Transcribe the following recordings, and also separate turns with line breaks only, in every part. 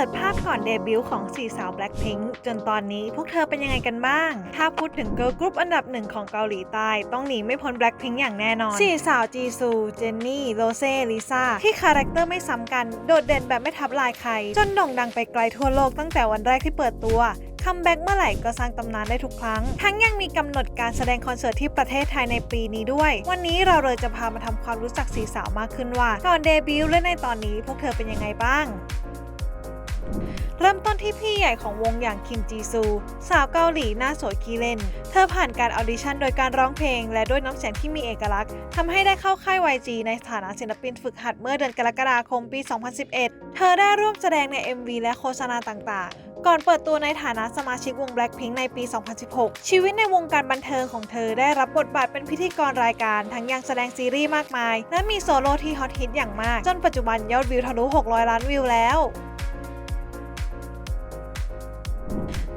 ลิดภาพก่อนเดบิวต์ของสี่สาว Blackpink จนตอนนี้พวกเธอเป็นยังไงกันบ้าง ถ้าพูดถึงเกิร์ลกรุ๊ปอันดับหนึ่งของเกาหลีใต้ ต้องหนีไม่พ้น Blackpink อย่างแน่นอนสี่สาวจีซู เจนนี่ โรเซ่ ลิซ่า ที่คาแรคเตอร์ไม่ซ้ำกัน โดดเด่นแบบไม่ทับลายใคร จนโด่งดังไปไกลทั่วโลกตั้งแต่วันแรกที่เปิดตัวคัมแบ็กเมื่อไหร่ก็สร้างตำนานได้ทุกครั้ง ทั้งยังมีกำหนดการแสดงคอนเสิร์ตที่ประเทศไทยในปีนี้ด้วย วันนี้เราเลยจะพามาทำความรู้จักสีสาวมากขึ้นว่า ก่อนเดบิวต์และในตอนนี้พวกเธอเป็นยังไงบ้าง เริ่มต้นที่พี่ใหญ่ของวงอย่างคิมจีซู สาวเกาหลีหน้าสวยขี้เล่น เธอผ่านการออดิชั่นโดยการร้องเพลง และด้วยน้ำเสียงที่มีเอกลักษณ์ทำให้ได้เข้าค่าย YG ในฐานะศิลปินฝึกหัดเมื่อเดือนกรกฎาคมปี 2011 เธอได้ร่วมแสดงใน MV และโฆษณาต่างๆก่อนเปิดตัวในฐานะสมาชิกวง Blackpink ในปี 2016 ชีวิตในวงการบันเทิงของเธอได้รับบทบาทเป็นพิธีกรรายการ ทั้งยังแสดงซีรีส์มากมาย และมีโซโล่ที่ฮอตฮิตอย่างมาก จนปัจจุบันยอดวิวทะลุ 600 ล้านวิวแล้ว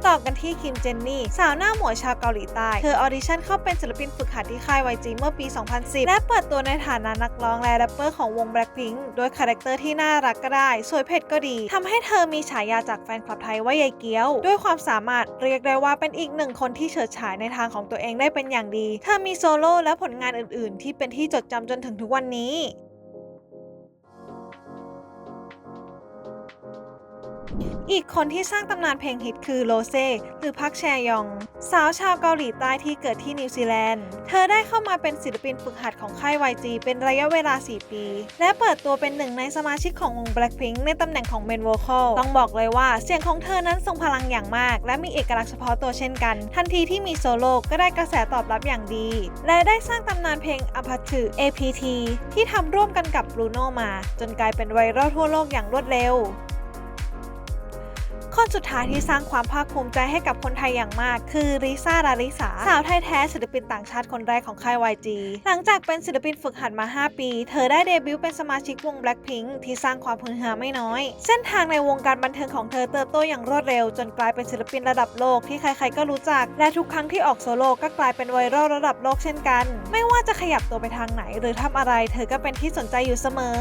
ต่อกันที่คิมเจนนี่ สาวหน้าหมวยชาวเกาหลีใต้ เธอออดิชั่นเข้าเป็นศิลปินฝึกหัดที่ค่าย YG เมื่อปี 2010 และเปิดตัวในฐานะนักร้องและแรปเปอร์ของวง Blackpink โดยคาแรคเตอร์ที่น่ารักก็ได้ สวยเผ็ดก็ดีทำให้เธอมีฉายาจากแฟนคลับไทยว่ายายเกี้ยว ด้วยความสามารถเรียกได้ว่าเป็นอีกหนึ่งคนที่เฉิดฉายในทางของตัวเองได้เป็นอย่างดี เธอมีโซโล่และผลงานอื่น ๆ ที่เป็นที่จดจำจนถึงทุกวันนี้ อีกคนที่สร้างตำนานเพลงฮิตคือโรเซ่หรือพักแชยอง สาวชาวเกาหลีใต้ที่เกิดที่นิวซีแลนด์ เธอได้เข้ามาเป็นศิลปินฝึกหัดของค่าย YG เป็นระยะเวลา 4 ปี และเปิดตัวเป็นหนึ่งในสมาชิกของวง Blackpink ในตำแหน่งของเมนโวคอลต้องบอกเลยว่าเสียงของเธอนั้นทรงพลังอย่างมาก และมีเอกลักษณ์เฉพาะตัวเช่นกัน ทันทีที่มีโซโล่ก็ได้กระแสตอบรับอย่างดี และได้สร้างตำนานเพลงอภัช APT ที่ทำร่วมกันกับบรูโนมา จนกลายเป็นไวรัลทั่วโลกอย่างรวดเร็ว คนสุดท้ายที่สร้างความภาคภูมิใจให้กับคนไทยอย่างมาก คือริซ่าดาริสาสาวไทยแท้ศิลปินต่างชาติคนแรกของค่าย YG หลังจากเป็นศิลปินฝึกหัดมา 5 ปี เธอได้เดบิวต์เป็นสมาชิกวง Blackpink ที่สร้างความฮือฮาไม่น้อย เส้นทางในวงการบันเทิงของเธอเติบโตอย่างรวดเร็ว จนกลายเป็นศิลปินระดับโลกที่ใครๆก็รู้จัก และทุกครั้งที่ออกโซโล่ก็กลายเป็นไวรัลระดับโลกเช่นกัน ไม่ว่าจะขยับตัวไปทางไหน หรือทำอะไร เธอก็เป็นที่สนใจอยู่เสมอ